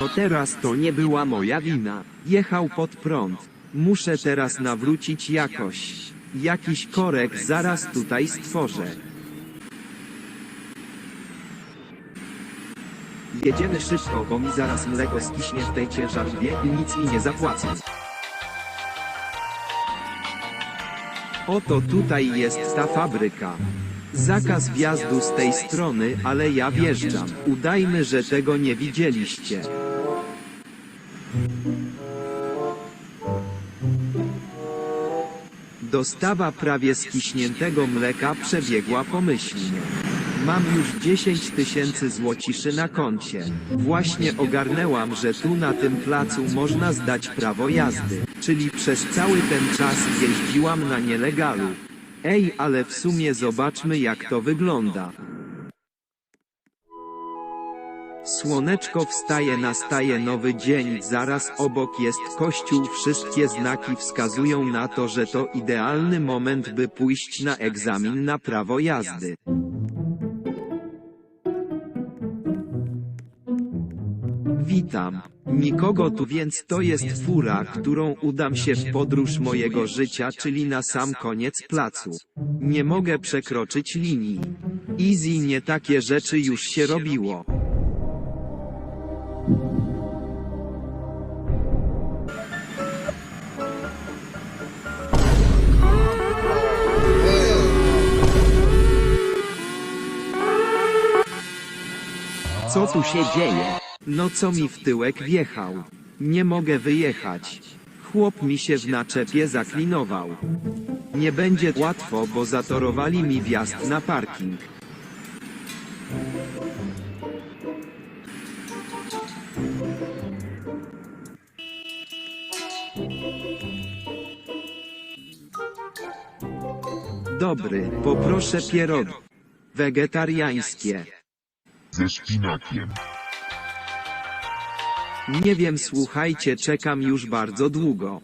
To teraz to nie była moja wina. Jechał pod prąd. Muszę teraz nawrócić jakoś. Jakiś korek zaraz tutaj stworzę. Jedziemy szybko, bo mi zaraz mleko skiśnie w tej ciężarówce i nic mi nie zapłacą. Oto tutaj jest ta fabryka. Zakaz wjazdu z tej strony, ale ja wjeżdżam. Udajmy, że tego nie widzieliście. Dostawa prawie skiśniętego mleka przebiegła pomyślnie. Mam już 10 tysięcy złociszy na koncie. Właśnie ogarnęłam, że tu na tym placu można zdać prawo jazdy, czyli przez cały ten czas jeździłam na nielegalu. Ej, ale w sumie zobaczmy jak to wygląda. Słoneczko wstaje, nastaje nowy dzień, zaraz obok jest kościół, wszystkie znaki wskazują na to, że to idealny moment, by pójść na egzamin na prawo jazdy. Witam. Nikogo tu więc to jest fura, którą udam się w podróż mojego życia, czyli na sam koniec placu. Nie mogę przekroczyć linii. Easy nie takie rzeczy już się robiło. Co tu się dzieje? No co mi w tyłek wjechał? Nie mogę wyjechać. Chłop mi się w naczepie zaklinował. Nie będzie łatwo, bo zatorowali mi wjazd na parking. Dobry, poproszę pierogi. Wegetariańskie. Ze szpinakiem. Nie wiem, słuchajcie, czekam już bardzo długo.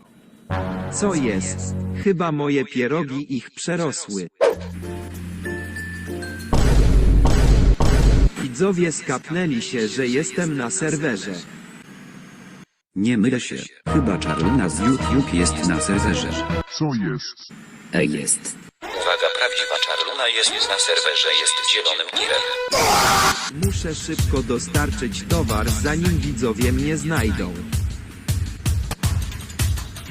Co jest? Chyba moje pierogi ich przerosły. Widzowie skapnęli się, że jestem na serwerze. Nie mylę się. Chyba Czarlina z YouTube jest na serwerze. Co jest? E jest. Prawdziwa czarluna jest na serwerze, jest zielonym tirem. Muszę szybko dostarczyć towar, zanim widzowie mnie znajdą.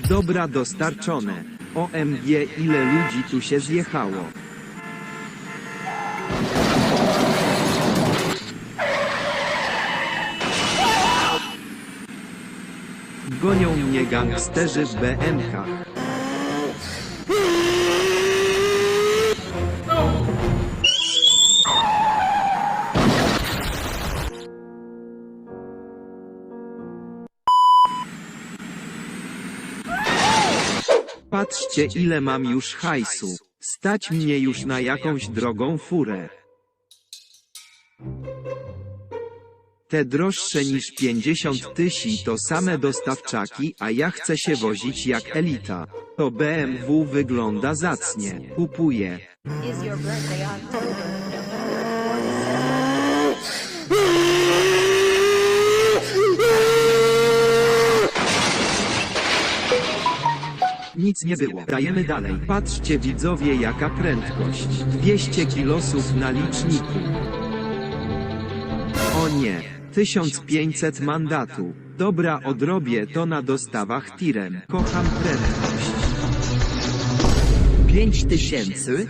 Dobra, dostarczone. OMG, ile ludzi tu się zjechało. Gonią mnie gangsterzy w BMK. Patrzcie ile mam już hajsu. Stać mnie już na jakąś drogą furę. Te droższe niż 50 tysi to same dostawczaki, a ja chcę się wozić jak elita. To BMW wygląda zacnie. Kupuję. Nic nie było. Dajemy dalej. Patrzcie widzowie jaka prędkość. 200 kilosów na liczniku. O nie. 1500 mandatu. Dobra odrobię to na dostawach tirem. Kocham prędkość. 5 tysięcy?